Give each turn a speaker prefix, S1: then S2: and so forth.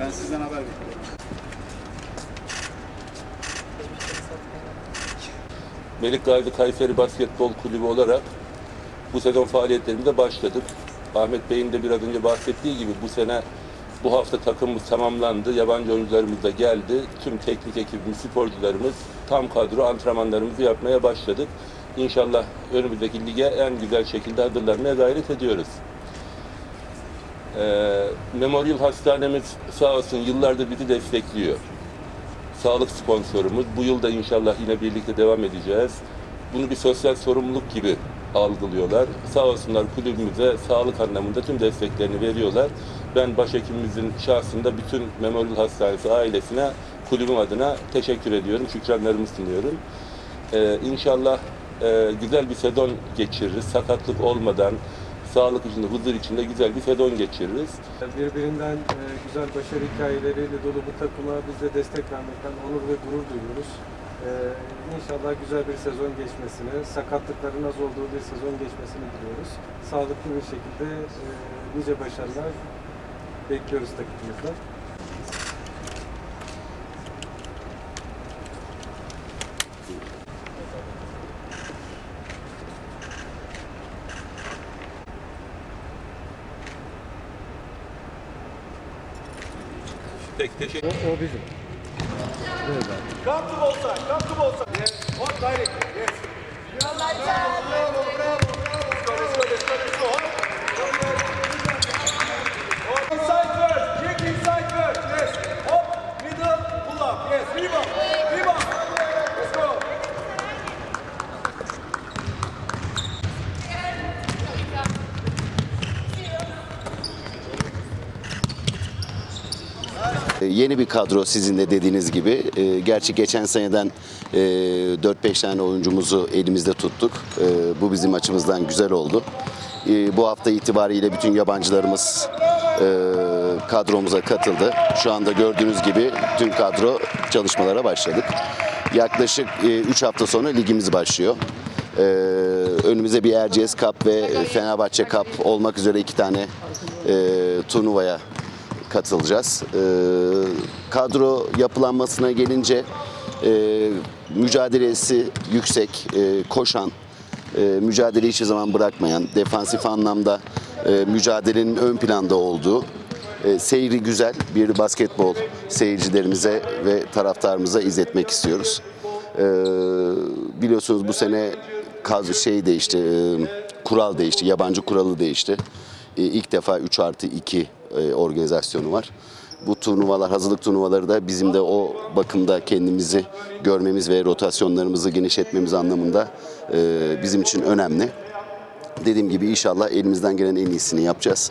S1: Ben sizden haber bekliyorum.
S2: Melik Gazi Kayseri Basketbol Kulübü olarak bu sezon faaliyetlerimize başladık. Ahmet Bey'in de biraz önce bahsettiği gibi bu sene bu hafta takımımız tamamlandı. Yabancı oyuncularımız da geldi. Tüm teknik ekibimiz, sporcularımız tam kadro antrenmanlarımızı yapmaya başladık. İnşallah önümüzdeki lige en güzel şekilde hazırlanmaya gayret ediyoruz. Ee, Memorial Hastanemiz sağ olsun yıllardır bizi destekliyor sağlık sponsorumuz. Bu yıl da inşallah yine birlikte devam edeceğiz. Bunu bir sosyal sorumluluk gibi algılıyorlar. Sağ olsunlar kulübümüze sağlık anlamında tüm desteklerini veriyorlar. Ben başhekimimizin şahsında bütün Memorial Hastanesi ailesine kulübüm adına teşekkür ediyorum. Şükranlarımı sunuyorum. Ee, inşallah e, güzel bir sezon geçiririz. Sakatlık olmadan, sağlık içinde, huzur içinde güzel bir sezon geçiririz.
S3: Birbirinden e, güzel başarı hikayeleriyle dolu bu takıma biz de destek vermekten onur ve gurur duyuyoruz. E, İnşallah güzel bir sezon geçmesini, sakatlıkların az olduğu bir sezon geçmesini diliyoruz. Sağlıklı bir şekilde e, nice başarılar bekliyoruz takımımızdan.
S2: Tek teşekkür
S3: O, o bizim.
S1: Come to sides, come to sides. Yes, one direct, yes. Bravo, bravo,
S4: Yeni bir kadro sizin de dediğiniz gibi. E, Gerçi geçen seneden e, 4-5 tane oyuncumuzu elimizde tuttuk. E, Bu bizim açımızdan güzel oldu. E, Bu hafta itibariyle bütün yabancılarımız e, kadromuza katıldı. Şu anda gördüğünüz gibi tüm kadro çalışmalara başladık. Yaklaşık 3 hafta sonra ligimiz başlıyor. Ee, önümüze bir Erciyes Cup ve Fenerbahçe Cup olmak üzere iki tane e, turnuvaya katılacağız. Ee, kadro yapılanmasına gelince e, mücadelesi yüksek, e, koşan, e, mücadeleyi hiçbir zaman bırakmayan, defansif anlamda e, mücadelenin ön planda olduğu, e, seyri güzel bir basketbol seyircilerimize ve taraftarımıza izletmek istiyoruz. Ee, biliyorsunuz bu sene kaz şey değişti, e, kural değişti, yabancı kuralı değişti. E, ilk defa 3 artı 2 e, organizasyonu var. Bu turnuvalar, hazırlık turnuvaları da bizim de o bakımda kendimizi görmemiz ve rotasyonlarımızı genişletmemiz anlamında e, bizim için önemli. Dediğim gibi inşallah elimizden gelen en iyisini yapacağız.